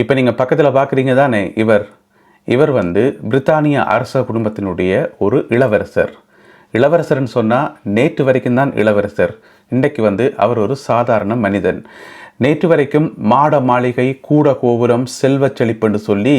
இப்போ நீங்கள் பக்கத்தில் பார்க்குறீங்க தானே இவர் இவர் வந்து பிரித்தானிய அரச குடும்பத்தினுடைய ஒரு இளவரசர். இளவரசர்னு சொன்னால் நேற்று வரைக்கும் தான் இளவரசர். இன்றைக்கு வந்து அவர் ஒரு சாதாரண மனிதன். நேற்று வரைக்கும் மாட மாளிகை கூட கோபுரம் செல்வச் செழிப்புன்னு சொல்லி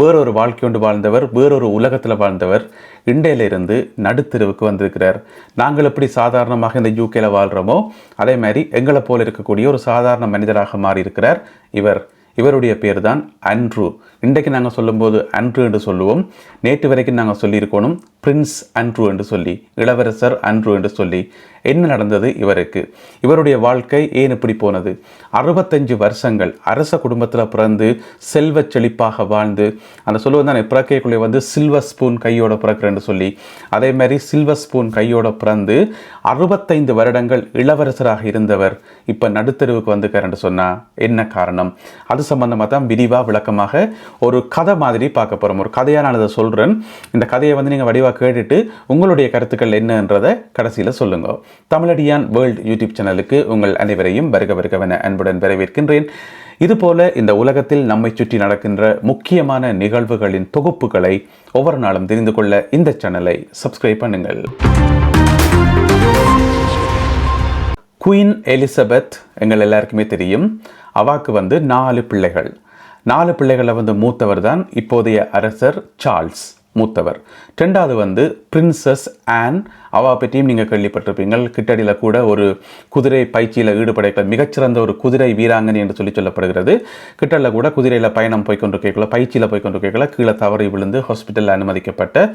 வேறொரு வாழ்க்கை கொண்டு வாழ்ந்தவர் வேறொரு உலகத்தில் வாழ்ந்தவர் இண்டையிலிருந்து நடுத்தெருவுக்கு வந்திருக்கிறார். நாங்கள் எப்படி சாதாரணமாக இந்த யூகேல வாழ்கிறோமோ அதே மாதிரி எங்களை போல இருக்கக்கூடிய ஒரு சாதாரண மனிதராக மாறியிருக்கிறார் இவர். இவருடைய பேர் தான் அன்ட்ரூ. இன்றைக்கு நாங்கள் சொல்லும்போது அன்ட்ரூ என்று சொல்லுவோம். நேற்று வரைக்கும் நாங்கள் சொல்லியிருக்கணும் பிரின்ஸ் அன்ட்ரூ என்று சொல்லி இளவரசர் அன்ட்ரூ என்று சொல்லி. என்ன நடந்தது இவருக்கு? இவருடைய வாழ்க்கை ஏன் இப்படி போனது? அறுபத்தஞ்சு வருஷங்கள் அரச குடும்பத்தில் பிறந்து செல்வ செழிப்பாக வாழ்ந்து அந்த சொல்லுவது தான் பிறக்கைக்குள்ளே வந்து சில்வர் ஸ்பூன் கையோட பிறக்கிறேன்னு சொல்லி. அதே மாதிரி சில்வர் ஸ்பூன் கையோட பிறந்து அறுபத்தைந்து வருடங்கள் இளவரசராக இருந்தவர் இப்போ நடுத்தெருவுக்கு வந்துக்காருன்னு சொன்னால் என்ன காரணம்? அது சம்பந்தமாக தான் விரிவாக விளக்கமாக ஒரு கதை மாதிரி பார்க்க போகிறோம் ஒரு கதையாக நான் இதை சொல்கிறேன் இந்த கதையை வந்து நீங்கள் வடிவாக கேட்டுட்டு உங்களுடைய கருத்துக்கள் என்னன்றதை கடைசியில் சொல்லுங்க. தமிழடியான் வேர்ல்ட் யூடியூப் சேனலுக்கு உங்கள் அனைவரையும் வருக வருகவென அன்புடன் வரவேற்கின்றேன். இதுபோல இந்த உலகத்தில் நம்மை சுற்றி நடக்கின்ற முக்கியமான நிகழ்வுகளின் தொகுப்புகளை ஒவ்வொரு நாளும் தெரிந்து கொள்ள இந்த சேனலை சப்ஸ்கிரைப் பண்ணுங்கள். குயின் எலிசபெத் எங்கள் எல்லாருக்குமே தெரியும். அவாக்கு வந்து நாலு பிள்ளைகள். நாலு பிள்ளைகளை வந்து மூத்தவர் தான் இப்போதைய அரசர் சார்ல்ஸ் மூத்தவர். ரெண்டாவது வந்து பிரின்சஸ் ஆன். அவா பற்றியும் நீங்கள் கேள்விப்பட்டிருப்பீங்க கிட்டடியில் கூட ஒரு குதிரை பயிற்சியில் ஈடுபட மிகச்சிறந்த ஒரு குதிரை வீராங்கனை என்று சொல்லி சொல்லப்படுகிறது. கிட்டடியில் கூட குதிரையில் பயணம் போய்க்கொண்டு கேட்கல பயிற்சியில் போய்க்கொண்டு கேட்கல கீழே தவறி விழுந்து ஹாஸ்பிட்டலில் அனுமதிக்கப்பட்ட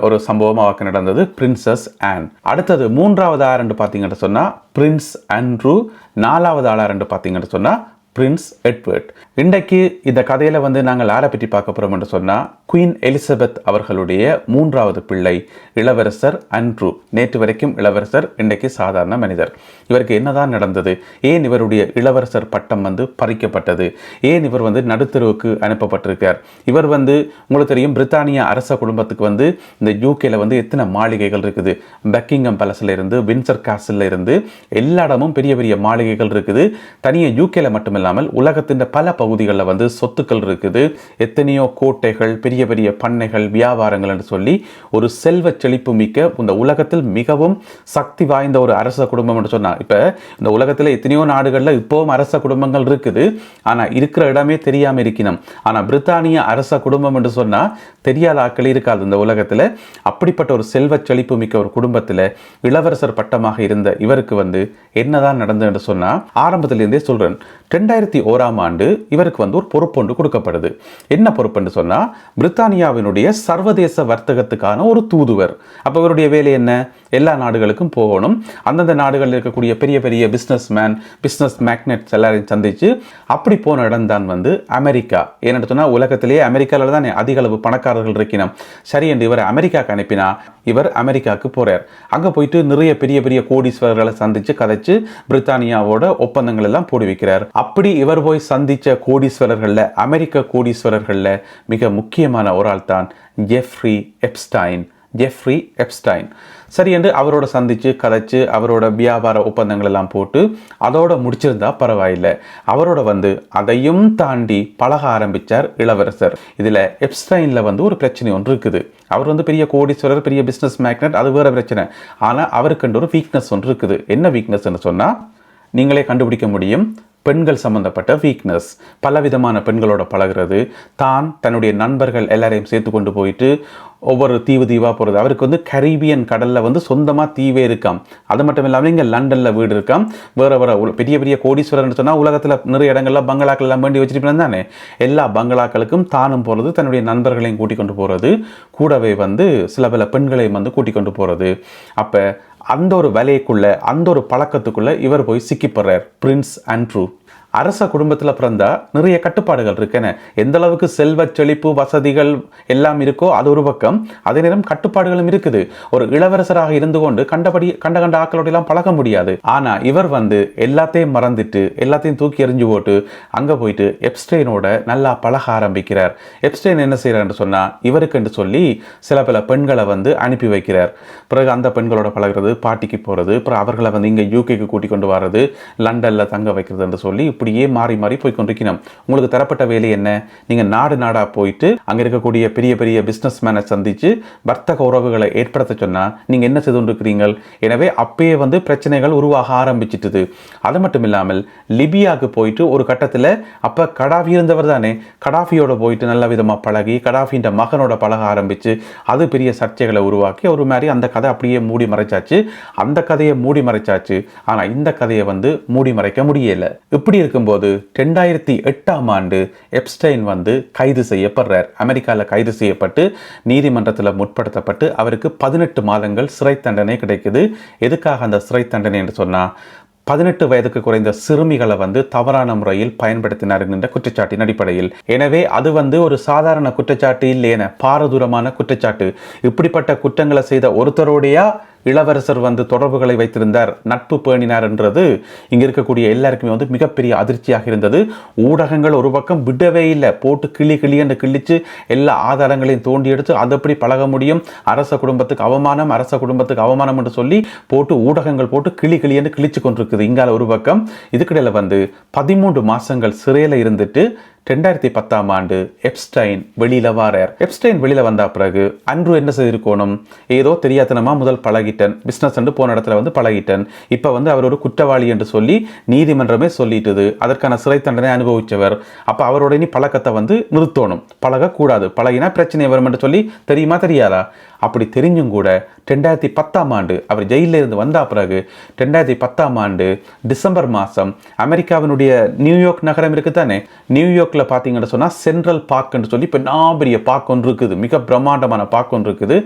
ஒரு சம்பவம் அவருக்கு நடந்தது பிரின்சஸ் ஆன் அடுத்தது மூன்றாவது ஆரண்டு பார்த்தீங்கன்னு சொன்னால் பிரின்ஸ் அண்ட்ரூ நாலாவது ஆளா ரெண்டு பார்த்தீங்கன்னு சொன்னால் பிரின்ஸ் எட்வர்ட் இன்றைக்கு இந்த கதையில வந்து நாங்கள் யாரை பற்றி பார்க்க போறோம் என்று சொன்னால் குயின் எலிசபெத் அவர்களுடைய மூன்றாவது பிள்ளை இளவரசர் அன்ட்ரூ நேற்று வரைக்கும் இளவரசர் இன்றைக்கு சாதாரண மனிதர். இவருக்கு என்னதான் நடந்தது? ஏன் இவருடைய இளவரசர் பட்டம் வந்து பறிக்கப்பட்டது? ஏன் இவர் வந்து நடுத்தருவுக்கு அனுப்பப்பட்டிருக்கார்? இவர் வந்து உங்களுக்கு தெரியும் பிரித்தானிய அரச குடும்பத்துக்கு வந்து இந்த யூகேல வந்து எத்தனை மாளிகைகள் இருக்குது? பக்கிங்கம் பேலஸ்ல இருந்து வின்சர் காசில் இருந்து எல்லா இடமும் பெரிய பெரிய மாளிகைகள் இருக்குது. தனியாக யூகேல இல்லாமல் உலகத்தின் பல பகுதிகளில் வந்து சொத்துக்கள் இருக்குது. எத்தனையோ கோட்டைகள் பெரிய பெரிய பண்ணைகள் வியாபாரங்கள் என்று சொல்லி ஒரு செல்வ செழிப்பு மிக்க இந்த உலகத்தில் மிகவும் சக்தி வாய்ந்த ஒரு அரச குடும்பம் என்று சொன்னால் இப்போ இந்த உலகத்தில் எத்தனையோ நாடுகளில் இப்போவும் அரச குடும்பங்கள் இருக்குது. ஆனால் இருக்கிற இடமே தெரியாமல் இருக்கணும் ஆனால் பிரித்தானிய அரச குடும்பம் என்று சொன்னால் தெரியாத ஆட்கள் இருக்காது இந்த உலகத்தில். அப்படிப்பட்ட ஒரு செல்வ செழிப்பு மிக்க ஒரு குடும்பத்தில் இளவரசர் பட்டமாக இருந்த இவருக்கு வந்து என்னதான் நடந்தது என்று சொன்னால் ஆரம்பத்திலிருந்தே சொல்கிறேன் ரெண்டாயிரத்தி ரெண்டாயிரத்தி ஓராம் ஆண்டு இவருக்கு வந்து ஒரு பொறுப்பு ஒன்று கொடுக்கப்படுது. என்ன பொறுப்புன்னு சொன்னால் பிரித்தானியாவினுடைய சர்வதேச வர்த்தகத்துக்கான ஒரு தூதுவர். அப்போ இவருடைய வேலை என்ன? எல்லா நாடுகளுக்கும் போகணும். அந்தந்த நாடுகளில் இருக்கக்கூடிய பெரிய பெரிய பிஸ்னஸ் மேன் பிஸ்னஸ் மேக்னெட்ஸ் எல்லாரையும் சந்திச்சு அப்படி போன இடம் தான் வந்து அமெரிக்கா. ஏன்னு சொன்னால் உலகத்திலேயே அமெரிக்காவில் தான் அதிக அளவு பணக்காரர்கள் இருக்கணும் சரி என்று இவரை அமெரிக்காவுக்கு அனுப்பினா இவர் அமெரிக்காவுக்கு போகிறார் அங்க போயிட்டு நிறைய பெரிய பெரிய கோடீஸ்வரர்களை சந்திச்சு கதைச்சு பிரித்தானியாவோட ஒப்பந்தங்கள் எல்லாம் போடி வைக்கிறார். அப்படி இவர் போய் சந்திச்ச கோடீஸ்வரர்கள்ல அமெரிக்க கோடீஸ்வரர்களில் மிக முக்கியமான ஒரு ஆள் தான் ஜெஃப்ரி எப்ஸ்டைன். Jeffrey Epstein. சரி என்று அவரோட சந்தித்து கதைச்சு அவரோட வியாபார ஒப்பந்தங்கள் எல்லாம் போட்டு அதோட முடிச்சிருந்தா பரவாயில்லை. அவரோட வந்து அதையும் தாண்டி பழக ஆரம்பிச்சார் இளவரசர். இதில் எப்ஸ்டைனில் வந்து ஒரு பிரச்சனை ஒன்று இருக்குது. அவர் வந்து பெரிய கோடீஸ்வரர் பெரிய பிஸ்னஸ் மேக்னட் அது வேறு பிரச்சனை. ஆனால் அவருக்கு ஒரு வீக்னஸ் ஒன்று இருக்குது. என்ன வீக்னஸ்ன்னு சொன்னால் நீங்களே கண்டுபிடிக்க முடியும். பெண்கள் சம்மந்தப்பட்ட வீக்னஸ் பலவிதமான பெண்களோட பழகுறது. தான் தன்னுடைய நண்பர்கள் எல்லாரையும் சேர்த்து கொண்டு போயிட்டு ஒவ்வொரு தீவு தீவாக போகிறது அவருக்கு வந்து கரீபியன் கடலில் வந்து சொந்தமாக தீவே இருக்காம். அது மட்டும் இல்லாமல் இங்கே லண்டனில் வீடு இருக்காம். வேறு வேறு பெரிய பெரிய கோடீஸ்வரர்னு சொன்னால் உலகத்தில் நிறைய இடங்கள்ல பங்களாக்கள் எல்லாம் வேண்டி வச்சுட்டு தானே. எல்லா பங்களாக்களுக்கும் தானும் போகிறது தன்னுடைய நண்பர்களையும் கூட்டிக் கொண்டு போகிறது கூடவே வந்து சில பல பெண்களையும் வந்து கூட்டிக் கொண்டு போகிறது அப்போ அந்த ஒரு வேலைக்குள்ளே அந்த ஒரு பழக்கத்துக்குள்ளே இவர் போய் சிக்கிப்படுறார் பிரின்ஸ் அண்ட்ரூ அரச குடும்பத்தில் பிறந்தா நிறைய கட்டுப்பாடுகள் இருக்கேன எந்த அளவுக்கு செல்வ செழிப்பு வசதிகள் எல்லாம் இருக்கோ அது ஒரு பக்கம் அதே நேரம் கட்டுப்பாடுகளும் இருக்குது. ஒரு இளவரசராக இருந்து கொண்டு கண்டபடி கண்ட கண்ட ஆக்களோட பழக முடியாது. ஆனால் இவர் வந்து எல்லாத்தையும் மறந்துட்டு எல்லாத்தையும் தூக்கி எறிஞ்சு போட்டு அங்கே போயிட்டு எப்ஸ்டெயினோட நல்லா பழக ஆரம்பிக்கிறார். எப்ஸ்டெயின் என்ன செய்கிறார்னு சொன்னால் இவருக்கு என்று சொல்லி சில பல பெண்களை வந்து அனுப்பி வைக்கிறார். பிறகு அந்த பெண்களோட பழகுறது பாட்டிக்கு போகிறது அப்புறம் அவர்களை வந்து இங்கே யூகேக்கு கூட்டி கொண்டு வர்றது லண்டனில் தங்க வைக்கிறது என்று சொல்லி இப்படியே மாறி மாறி போய் கொண்டிருக்கணும் உங்களுக்கு தரப்பட்ட வேலை என்ன? நீங்கள் நாடு நாடாக போயிட்டு அங்கே இருக்கக்கூடிய பெரிய பெரிய பிஸ்னஸ் மேனை சந்தித்து வர்த்தக உறவுகளை ஏற்படுத்த சொன்னால் நீங்கள் என்ன செய்து கொண்டிருக்கிறீர்கள் எனவே அப்பயே வந்து பிரச்சனைகள் உருவாக ஆரம்பிச்சிட்டுது. அது மட்டும் இல்லாமல் லிபியாவுக்கு போயிட்டு ஒரு கட்டத்தில் அப்போ கடாஃபி இருந்தவர் தானே. கடாஃபியோட போயிட்டு நல்ல விதமாக பழகி கடாஃபின்ற மகனோட பழக ஆரம்பித்து அது பெரிய சர்ச்சைகளை உருவாக்கி ஒரு மாதிரி அந்த கதை அப்படியே மூடி மறைச்சாச்சு. அந்த கதையை மூடி மறைச்சாச்சு. ஆனால் இந்த கதையை வந்து மூடி மறைக்க முடியல. இப்படி இருக்கும்போது ரெண்டாயிரத்தி எட்டாம் ஆண்டு எப்ஸ்டைன் வந்து கைது செய்யப்படுறார். அமெரிக்காவில் கைது செய்யப்பட்டு நீதிமன்றத்தில் முற்படுத்தப்பட்டு அவருக்கு பதினெட்டு மாதங்கள் சிறை தண்டனை கிடைக்குது. எதுக்காக அந்த சிறை தண்டனை என்று சொன்னால் பதினெட்டு வயதுக்கு குறைந்த சிறுமிகளை வந்து தவறான முறையில் பயன்படுத்தினார் என்கின்ற குற்றச்சாட்டின் அடிப்படையில். எனவே அது வந்து ஒரு சாதாரண குற்றச்சாட்டு இல்லையென பாரதூரமான குற்றச்சாட்டு. இப்படிப்பட்ட குற்றங்களை செய்த ஒருத்தரோடையா இளவரசர் வந்து தொடர்புகளை வைத்திருந்தார். நட்பு பேணினார் என்றது இங்கே இருக்கக்கூடிய எல்லாருக்குமே வந்து மிகப்பெரிய அதிர்ச்சியாக இருந்தது. ஊடகங்கள் ஒரு பக்கம் விடவே இல்லை. போட்டு கிளி கிளி என்று கிழிச்சு எல்லா ஆதாரங்களையும் தோண்டி எடுத்து அது எப்படி பழக முடியும்? அரச குடும்பத்துக்கு அவமானம் அரச குடும்பத்துக்கு அவமானம் என்று சொல்லி போட்டு ஊடகங்கள் போட்டு கிளி கிளி என்று கிழிச்சு கொண்டிருக்குது. இங்கால ஒரு பக்கம் இதுக்கிடையில் வந்து பதிமூன்று மாதங்கள் சிறையில் இருந்துட்டு ரெண்டாயிரத்தி பத்தாம் ஆண்டு எப்ஸ்டைன் வெளியில வாரார். எப்ஸ்டைன் வெளியில வந்த பிறகு அன்று என்ன செய்திருக்கணும்? ஏதோ தெரியாதனமா முதல் பழகிட்டேன். பிசினஸ் என்று போன இடத்துல வந்து பழகிட்டேன். இப்ப வந்து அவர் ஒரு குற்றவாளி என்று சொல்லி நீதிமன்றமே சொல்லிட்டுது. அதற்கான சிறை தண்டனை அனுபவிச்சவர் அப்ப அவரோட இனி பழக்கத்தை வந்து நிறுத்தணும். பழகக்கூடாது. பழகினா பிரச்சனை வரும் என்று சொல்லி தெரியுமா தெரியாதா? அப்படி தெரிஞ்சும் கூட ரெண்டாயிரத்தி பத்தாம் ஆண்டு அவர் ஜெயிலில் இருந்து வந்த பிறகு ரெண்டாயிரத்தி பத்தாம் ஆண்டு டிசம்பர் மாதம் அமெரிக்காவினுடைய நியூயார்க் நகரம் இருக்குது தானே நியூயார்க் நியூயார்க்கில் பார்த்தீங்கன்னு சொன்னால் சென்ட்ரல் பார்க்குன்னு சொல்லி இப்போ பெரிய பார்க் ஒன்று இருக்குது. மிக பிரம்மாண்டமான பார்க் ஒன்று இருக்குது.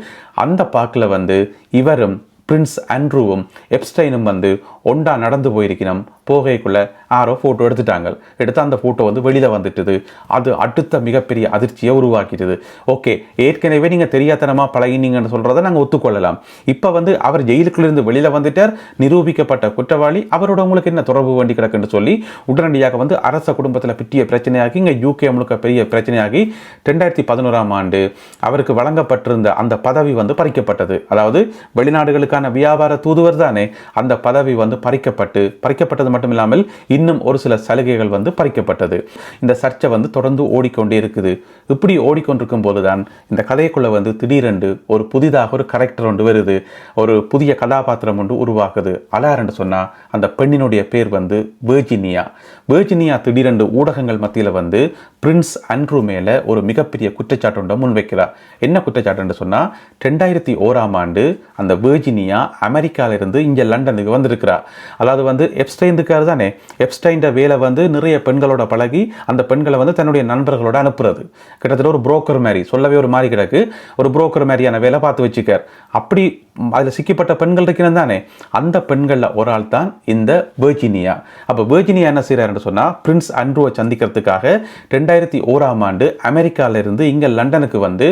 அந்த பார்க்கில் வந்து இவரும் பிரின்ஸ் ஆண்ட்ரூவும் எப்ஸ்டைனும் வந்து ஒண்டா நடந்து போயிருக்கணும் போகைக்குள்ள யாரோ ஃபோட்டோ எடுத்துட்டாங்க எடுத்து அந்த ஃபோட்டோ வந்து வெளியில் வந்துட்டுது. அது அடுத்த மிகப்பெரிய அதிர்ச்சியை உருவாக்கிட்டுது. ஓகே ஏற்கனவே நீங்கள் தெரியாதனமாக பழகினீங்கன்னு சொல்கிறத நாங்கள் ஒத்துக்கொள்ளலாம். இப்போ வந்து அவர் ஜெயிலுக்குள்ளிருந்து வெளியில் வந்துட்டார். நிரூபிக்கப்பட்ட குற்றவாளி அவரோட உங்களுக்கு என்ன தொடர்பு வேண்டி கிடக்குன்னு சொல்லி உடனடியாக வந்து அரச குடும்பத்தில் பிட்டிய பிரச்சனையாகி இங்கே யூகே முழுக்க பெரிய பிரச்சனையாகி ரெண்டாயிரத்தி பதினோராம் ஆண்டு அவருக்கு வழங்கப்பட்டிருந்த அந்த பதவி வந்து பறிக்கப்பட்டது. அதாவது வெளிநாடுகளுக்கான வியாபார தூதுவர் தானே அந்த பதவி வந்து பறிக்கப்பட்டு பறிக்கப்பட்டது மட்டும் இல்லாமல் இன்னும் ஒரு சில சலுகைகள் வந்து பறிக்கப்பட்டது. இந்த சர்ச்சை வந்து தொடர்ந்து ஓடிக்கொண்டே இருக்குது. இப்படி ஓடிக்கொண்டிருக்கும் போதுதான் இந்த கதைக்குள்ள வந்து திடீரென்று ஒரு புதிதாக ஒரு கரெக்டர் ஒன்று வருது. ஒரு புதிய கதாபாத்திரம் ஒன்று உருவாகுது. அலாரன்னு சொன்னா அந்த பெண்ணினுடைய பேர் வந்து வேர்ஜினியா வேர்ஜினியா திடீரென்று ஊடகங்கள் மத்தியில் வந்து பிரின்ஸ் அன்ட்ரூ மேல ஒரு மிகப்பெரிய குற்றச்சாட்டு ஒன்றை முன்வைக்கிறார். என்ன குற்றச்சாட்டுன்னு சொன்னா ரெண்டாயிரத்தி ஓராம் ஆண்டு அந்த வேர்ஜினியா அமெரிக்காவிலிருந்து இருந்து லண்டனுக்கு வந்திருக்கிறா அதாவது வந்து எப்ஸ்டைன் தானே? எப்ஸ்டைன்ட வேலை வந்து நிறைய பெண்களோட பழகி அந்த பெண்களை வந்து தன்னுடைய நண்பர்களோட அனுப்புறது. கிட்டத்தட்ட ஒரு புரோக்கர் மாதிரி சொல்லவே ஒரு மாதிரி கிடக்கு. ஒரு புரோக்கர் மாதிரியான வேலை பார்த்து வச்சுக்கார். அப்படி அதில் சிக்கப்பட்ட பெண்கள் இருக்கிறது தானே? அந்த பெண்களில் ஒரு ஆள் தான் இந்த வேர்ஜினியா அப்போ வேர்ஜினியா என்ன செய்கிறாருன்னு சொன்னால் பிரின்ஸ் அண்ட்ரூவை சந்திக்கிறதுக்காக ரெண்டாயிரத்தி ஓராம் ஆண்டு அமெரிக்காவிலிருந்து இங்கே லண்டனுக்கு வந்து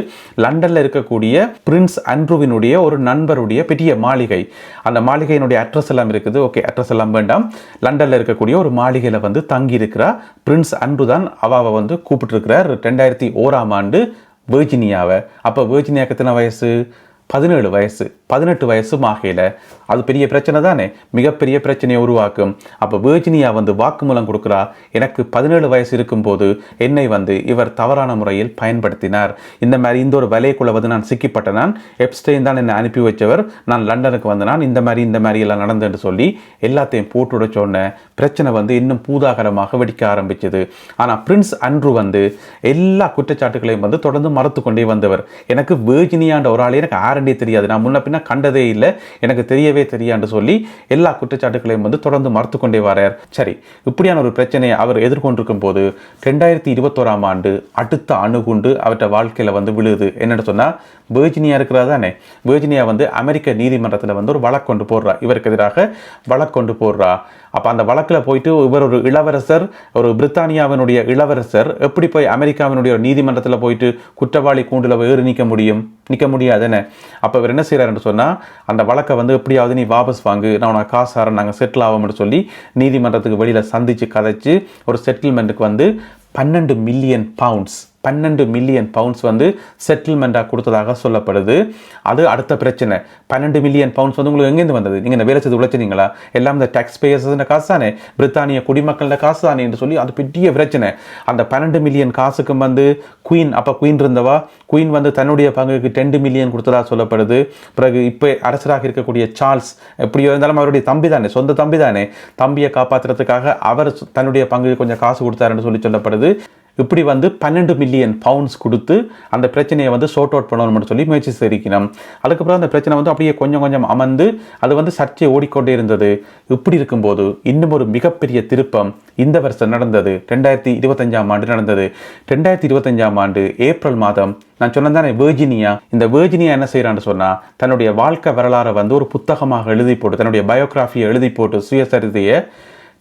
லண்டனில் இருக்கக்கூடிய பிரின்ஸ் அண்ட்ரூவினுடைய ஒரு நண்பருடைய பெரிய மாளிகை. அந்த மாளிகையினுடைய அட்ரஸ் எல்லாம் இருக்குது. ஓகே அட்ரஸ் எல்லாம் வேண்டாம். லண்டனில் இருக்கக்கூடிய ஒரு மாளிகையில் வந்து தங்கியிருக்கிறா பிரின்ஸ் அன்றுதான் அவாவை வந்து கூப்பிட்டுருக்கிறார். ரெண்டாயிரத்தி ஓராம் ஆண்டு வேர்ஜினியாவை. அப்போ வேர்ஜினியாக்கு எத்தனை வயசு? பதினேழு வயசு பதினெட்டு வயசும் ஆகையில் அது பெரிய பிரச்சனை தானே? மிகப்பெரிய பிரச்சனையை உருவாக்கும். அப்போ வேர்ஜினியா வந்து வாக்குமூலம் கொடுக்குறா. எனக்கு பதினேழு வயசு இருக்கும்போது என்னை வந்து இவர் தவறான முறையில் பயன்படுத்தினார். இந்த மாதிரி இந்த ஒரு வலைக்குள்ள வந்து நான் சிக்கிப்பட்ட நான் எப்ஸ்டைன் தான் என்னை அனுப்பி வச்சவர். நான் லண்டனுக்கு வந்து நான் இந்த மாதிரி இந்த மாதிரி எல்லாம் நடந்துன்னு சொல்லி எல்லாத்தையும் போட்டு விட பிரச்சனை வந்து இன்னும் பூதாகரமாக வெடிக்க ஆரம்பிச்சது. ஆனால் பிரின்ஸ் அன்று வந்து எல்லா குற்றச்சாட்டுகளையும் வந்து தொடர்ந்து மறுத்து கொண்டே வந்தவர். எனக்கு வேர்ஜினியான்ற ஒரு ஆள் எனக்கு யாருன்னே தெரியாது. நான் முன்ன பின்ன கண்டதே இல்லை. எனக்கு தெரியவே தெரியான்னு சொல்லி எல்லா குற்றச்சாட்டுகளையும் வந்து தொடர்ந்து மறுத்து கொண்டே வரார். சரி இப்படியான ஒரு பிரச்சனையை அவர் எதிர்கொண்டிருக்கும் போது ரெண்டாயிரத்தி இருபத்தோராம் ஆண்டு அடுத்த அணுகுண்டு அவர்கிட்ட வாழ்க்கையில் வந்து விழுது. என்னன்னு சொன்னால் வேர்ஜினியா இருக்கிறதா தானே? வேர்ஜினியா வந்து அமெரிக்க நீதிமன்றத்தில் வந்து ஒரு வழக்கு கொண்டு போடுறா. இவருக்கு எதிராக வழக்கு கொண்டு போடுறா. அப்போ அந்த வழக்கில் போயிட்டு இவர் ஒரு இளவரசர் ஒரு பிரித்தானியாவினுடைய இளவரசர் எப்படி போய் அமெரிக்காவினுடைய ஒரு நீதிமன்றத்தில் போயிட்டு குற்றவாளி கூண்டில் ஏறி நிற்க முடியும்? நிற்க முடியாதுன்னு. அப்போ இவர் என்ன செய்கிறாருன்னு சொன்னால் அந்த வழக்கை வந்து எப்படியாவது நீ வாபஸ் வாங்கு நான் உனக்கு காசு ஆறேன் நாங்கள் செட்டில் ஆகும்னு சொல்லி நீதிமன்றத்துக்கு வெளியில் சந்தித்து கதைச்சு ஒரு செட்டில்மெண்ட்டுக்கு வந்து பன்னெண்டு மில்லியன் பவுண்ட்ஸ் பன்னெண்டு மில்லியன் பவுண்ட்ஸ் வந்து செட்டில்மெண்ட்டாக கொடுத்ததாக சொல்லப்படுது. அது அடுத்த பிரச்சனை. பன்னெண்டு மில்லியன் பவுண்ட்ஸ் வந்து உங்களுக்கு எங்கேருந்து வந்தது? நீங்கள் இந்த வேலை செய்து உழைச்சினீங்களா எல்லாம் இந்த டேக்ஸ் பேயர்ஸ் காசு தானே பிரித்தானிய குடிமக்களோட காசு தானே என்று சொல்லி அது பெரிய பிரச்சனை. அந்த பன்னெண்டு மில்லியன் காசுக்கும் வந்து குயின் அப்போ குயின் இருந்தவா? குயின் வந்து தன்னுடைய பங்குக்கு டென் மில்லியன் கொடுத்ததா சொல்லப்படுது. பிறகு இப்போ அரசராக இருக்கக்கூடிய சார்ல்ஸ் எப்படியோ இருந்தாலும் அவருடைய தம்பி தானே சொந்த தம்பி தானே. தம்பியை காப்பாற்றுறதுக்காக அவர் தன்னுடைய பங்குக்கு கொஞ்சம் காசு கொடுத்தாருன்னு சொல்லி சொல்லப்படுது. இப்படி வந்து பன்னெண்டு மில்லியன் பவுண்ட்ஸ் கொடுத்து அந்த பிரச்சனையை வந்து ஷோர்ட் அவுட் பண்ணணும்னு சொல்லி முயற்சி செய்திருக்கணும் அதுக்கப்புறம் அந்த பிரச்சனை வந்து அப்படியே கொஞ்சம் கொஞ்சம் அமர்ந்து அது வந்து சர்ச்சை ஓடிக்கொண்டே இருந்தது. இப்படி இருக்கும்போது இன்னும் ஒரு மிகப்பெரிய திருப்பம் இந்த வருஷம் நடந்தது. ரெண்டாயிரத்தி இருபத்தஞ்சாம் ஆண்டு நடந்தது. ரெண்டாயிரத்தி இருபத்தஞ்சாம் ஆண்டு ஏப்ரல் மாதம் நான் சொன்னதானே வேர்ஜினியா இந்த வேர்ஜினியா என்ன செய்கிறான்னு சொன்னால் தன்னுடைய வாழ்க்கை வரலாறை வந்து ஒரு புத்தகமாக எழுதி போட்டு தன்னுடைய பயோகிராஃபியை எழுதி போட்டு சுயசரிதையை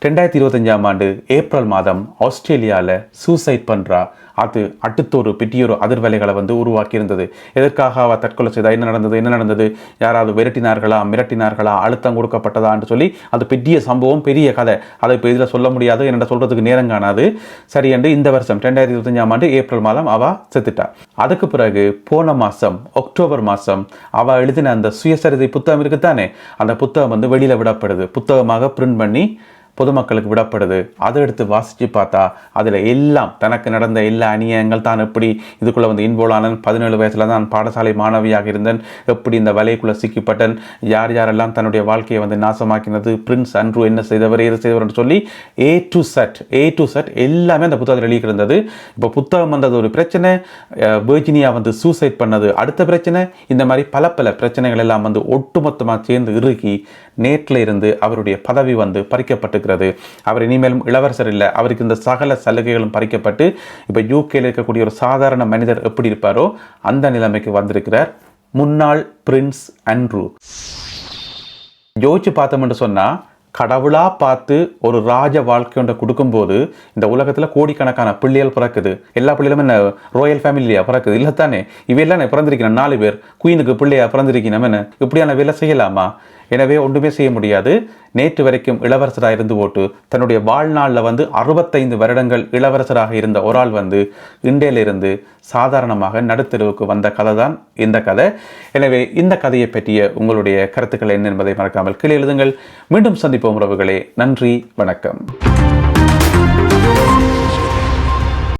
ரெண்டாயிரத்தி இருபத்தஞ்சாம் ஆண்டு ஏப்ரல் மாதம் ஆஸ்திரேலியாவில் சூசைட் பண்ணுறா அது அடுத்தொரு பெட்டியொரு அதிர்வலைகளை வந்து உருவாக்கியிருந்தது. எதற்காக அவள் தற்கொலை செய்தா? என்ன நடந்தது? என்ன நடந்தது? யாராவது விரட்டினார்களா? மிரட்டினார்களா? அழுத்தம் கொடுக்கப்பட்டதான்னு சொல்லி அது பெரிய சம்பவம் பெரிய கதை. அதை இப்போ இதில் சொல்ல முடியாது. என்னென்ன சொல்கிறதுக்கு நேரம் காணாது. சரி என்று இந்த வருஷம் ரெண்டாயிரத்தி இருபத்தஞ்சாம் ஆண்டு ஏப்ரல் மாதம் அவள் செத்துட்டா. அதுக்கு பிறகு போன மாதம் அக்டோபர் மாதம் அவள் எழுதின அந்த சுயசரிதை புத்தகம் இருக்குத்தானே அந்த புத்தகம் வந்து வெளியில் விடப்படுது. புத்தகமாக பிரிண்ட் பண்ணி பொதுமக்களுக்கு விடப்படுது. அதை எடுத்து வாசித்து பார்த்தா அதில் எல்லாம் தனக்கு நடந்த எல்லா அநியாயங்கள் தான் எப்படி இதுக்குள்ளே வந்து இன்வால்வ் பதினேழு வயசில் தான் பாடசாலை மாணவியாக இருந்தேன். எப்படி இந்த வலைக்குள்ளே சிக்கிப்பட்டேன். யார் யாரெல்லாம் தன்னுடைய வாழ்க்கையை வந்து நாசமாக்கினது? பிரின்ஸ் அன்ட்ரூ என்ன செய்தவர் எது செய்தவர் சொல்லி A to Chhath A to சட் எல்லாமே அந்த புத்தகத்தில் எழுதியிருந்தது இப்போ புத்தகம் வந்தது ஒரு பிரச்சனை வேர்ஜினியா வந்து சூசைட் பண்ணது அடுத்த பிரச்சனை. இந்த மாதிரி பல பல பிரச்சனைகள் எல்லாம் வந்து ஒட்டுமொத்தமாக சேர்ந்து இறுகி நேற்றில் இருந்து அவருடைய பதவி வந்து பறிக்கப்பட்டு இருக்கிறது. அவர் இனிமேலும் இளவரசர் இல்லை. அவருக்கு இந்த சகல சலுகைகளும் பறிக்கப்பட்டு இப்போ யூகேயில் இருக்கக்கூடிய ஒரு சாதாரண மனிதர் எப்படி இருப்பாரோ அந்த நிலைமைக்கு வந்திருக்கிறார். முன்னாள் பிரின்ஸ் அண்ட்ரூ. யோசிச்சு பார்த்தோம்னு சொன்னால் கடவுளாக பார்த்து ஒரு ராஜ வாழ்க்கை ஒன்றை கொடுக்கும்போது இந்த உலகத்தில் கோடிக்கணக்கான பிள்ளைகள் பிறக்குது. எல்லா பிள்ளைகளும் என்ன? ரோயல் ஃபேமிலியாக பிறக்குது. இல்லை தானே இவையெல்லாம் பிறந்திருக்கணும் நாலு பேர். குயினுக்கு பிள்ளையா பிறந்திருக்கணும் என்ன? இப்படியான வேலை செய்யலாமா? எனவே ஒன்றுமே செய்ய முடியாது. நேற்று வரைக்கும் இளவரசராக இருந்து போட்டு தன்னுடைய வாழ்நாளில் வந்து அறுபத்தைந்து வருடங்கள் இளவரசராக இருந்த ஒரு ஆள் வந்து இந்தியிலிருந்து சாதாரணமாக நடுத்தெருவுக்கு வந்த கதை தான் இந்த கதை. எனவே இந்த கதையை பற்றிய உங்களுடைய கருத்துக்கள் என்ன என்பதை மறக்காமல் கீழே எழுதுங்கள். மீண்டும் சந்திப்போம் உறவுகளே. நன்றி வணக்கம்.